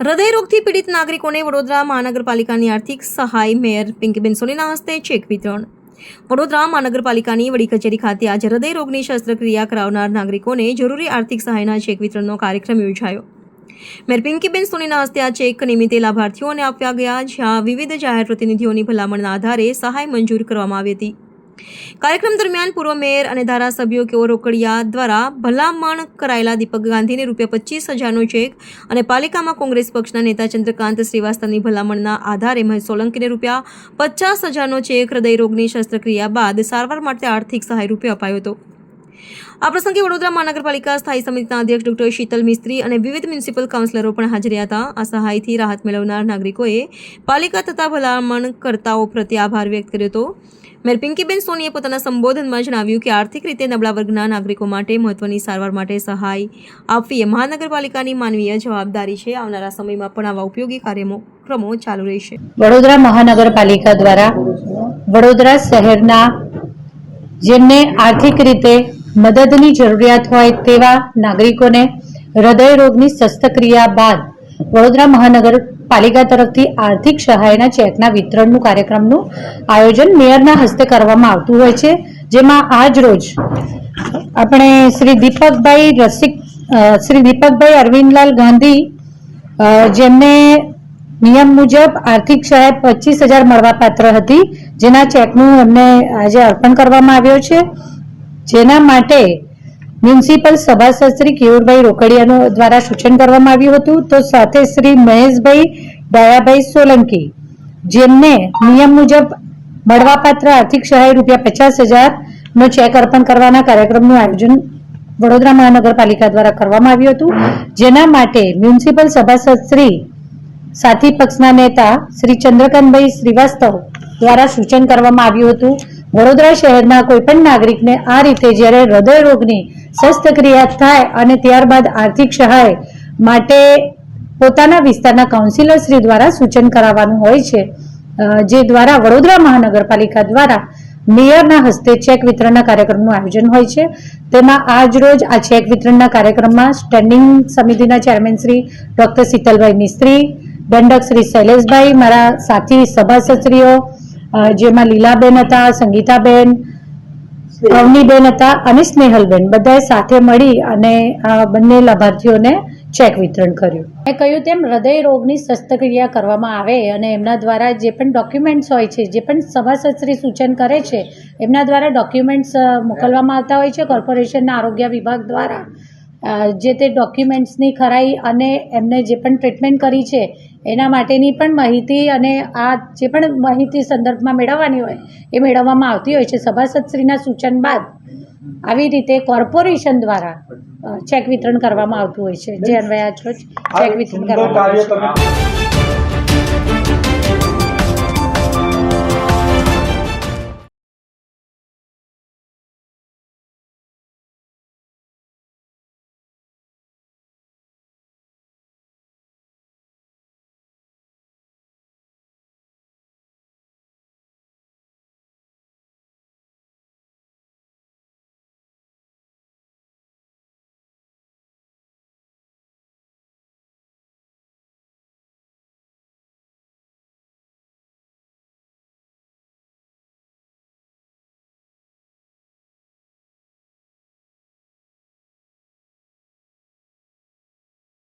હૃદયરોગથી પીડિત નાગરિકોને વડોદરા મહાનગરપાલિકાની આર્થિક સહાય, મેયર પિંકીબેન સોનીના હસ્તે ચેક વિતરણ. વડોદરા મહાનગરપાલિકાની વડી કચેરી ખાતે આજે હૃદયરોગની શસ્ત્રક્રિયા કરાવનાર નાગરિકોને જરૂરી આર્થિક સહાયના ચેક વિતરણનો કાર્યક્રમ યોજાયો. મેર પિંકીબેન સોનીના હસ્તે આ ચેક નિમિત્તે લાભાર્થીઓને આપ્યા ગયા, જ્યાં વિવિધ જાહેર પ્રતિનિધિઓની ભલામણના આધારે સહાય મંજૂર કરવામાં આવી હતી. કાર્યક્રમ દરમિયાન પૂર્વ મેયર અને ધારાસભ્યો કેઓ રોકડિયા દ્વારા ભલામણ કરાયેલા દીપક ગાંધીને રૂપિયા પચીસ હજારનો ચેક અને પાલિકામાં કોંગ્રેસ પક્ષના નેતા ચંદ્રકાંત શ્રીવાસ્તવની ભલામણના આધારે મહેશ સોલંકીને રૂપિયા પચાસ હજારનો ચેક હૃદયરોગની શસ્ત્રક્રિયા બાદ સારવાર માટે આર્થિક સહાય રૂપે અપાયો હતો. આ પ્રસંગે વડોદરા મહાનગરપાલિકા સ્થાયી સમિતિના અધ્યક્ષ ડોક્ટર શીતલ મિસ્ત્રી અને વિવિધ મ્યુનિસિપલ કાઉન્સિલરો પણ હાજર હતા. આ સહાયથી રાહત મેળવનાર નાગરિકોએ પાલિકા તથા ભલામણકર્તાઓ પ્રત્યે આભાર વ્યક્ત કર્યો હતો. મેર પિંકીબેન સોનીએ પોતાના સંબોધનમાં જણાવ્યું કે આર્થિક રીતે નબળા વર્ગના નાગરિકો માટે મહત્વની સારવાર માટે સહાય આપવી એ મહાનગરપાલિકાની માનવીય જવાબદારી છે. આવનારા સમયમાં પણ આવા ઉપયોગી કાર્યક્રમો ચાલુ રહેશે. વડોદરા મહાનગરપાલિકા દ્વારા વડોદરા શહેરના જેમને આર્થિક રીતે મદદની જરૂરિયાત હોય તેવા નાગરિકોને હૃદય રોગની શસ્ત્રક્રિયા બાદ વડોદરા મહાનગરપાલિકા તરફથી આર્થિક સહાયના ચેકના વિતરણનું કાર્યક્રમનું આયોજન મેયરના હસ્તે કરવામાં આવતું હોય છે. જેમાં આજ રોજ આપણે શ્રી દીપકભાઈ રસિક શ્રી દીપકભાઈ અરવિંદલાલ ગાંધી જેમને નિયમ મુજબ આર્થિક સહાય પચીસ હજાર મળવાપાત્ર હતી, જેના ચેકનું એમને આજે અર્પણ કરવામાં આવ્યો છે. જેના માટે મ્યુનિસિપલ સભાસદ શ્રી કેયુરભાઈ રોકડિયાનું દ્વારા સૂચન કરવામાં આવ્યું હતું. તો સાથે શ્રી મહેશભાઈ ડાયાભાઈ સોલંકી, જેમને નિયમ મુજબ મળવાપાત્ર આર્થિક સહાય રૂપિયા પચાસ હજાર નો ચેક અર્પણ કરવાના કાર્યક્રમનું આયોજન વડોદરા મહાનગરપાલિકા દ્વારા કરવામાં આવ્યું હતું. જેના માટે મ્યુનિસિપલ સભાસદ શ્રી સાથી પક્ષના નેતા શ્રી ચંદ્રકાંતભાઈ શ્રીવાસ્તવ દ્વારા સૂચન કરવામાં આવ્યું હતું. વડોદરા શહેરના કોઈ પણ નાગરિકને આ રીતે જ્યારે હૃદય રોગની શસ્ત્રક્રિયા થાય અને ત્યારબાદ આર્થિક સહાય માટે પોતાના વિસ્તારના કાઉન્સિલર શ્રી દ્વારા સૂચન કરાવવાનું હોય છે જે દ્વારા વડોદરા મહાનગરપાલિકા દ્વારા મેયરના હસ્તે ચેક વિતરણના કાર્યક્રમનું આયોજન હોય છે. તેમાં આજ રોજ આ ચેક વિતરણના કાર્યક્રમમાં સ્ટેન્ડિંગ સમિતિના ચેરમેન શ્રી ડોક્ટર શીતલભાઈ મિસ્ત્રી દંડક શ્રી શૈલેષભાઈ, મારા સાથી સભાસદશ્રીઓ જેમાં લીલાબેન હતા સંગીતાબેન અવનીબેન હતા અને સ્નેહલબેન. બધાએ સાથે મળી અને આ બંને લાભાર્થીઓને ચેક વિતરણ કર્યું. મેં કહ્યું તેમ હૃદય રોગની શસ્ત્રક્રિયા કરવામાં આવે અને એમના દ્વારા જે પણ ડોક્યુમેન્ટ્સ હોય છે જે પણ સભાસદશ્રી સૂચન કરે છે એમના દ્વારા ડોક્યુમેન્ટ્સ મોકલવામાં આવતા હોય છે કોર્પોરેશનના આરોગ્ય વિભાગ દ્વારા. જે તે ડોક્યુમેન્ટ્સની ખરાઈ અને એમને જે પણ ટ્રીટમેન્ટ કરી છે એના માટેની પણ માહિતી અને આ જે પણ માહિતી સંદર્ભમાં મેળવવાની હોય એ મેળવવામાં આવતી હોય છે. સભાસદશ્રીના સૂચન બાદ આવી રીતે કોર્પોરેશન દ્વારા ચેક વિતરણ કરવામાં આવતું હોય છે. જે અન્વયે આજ રોજ ચેક વિતરણ કરવામાં આવે છે.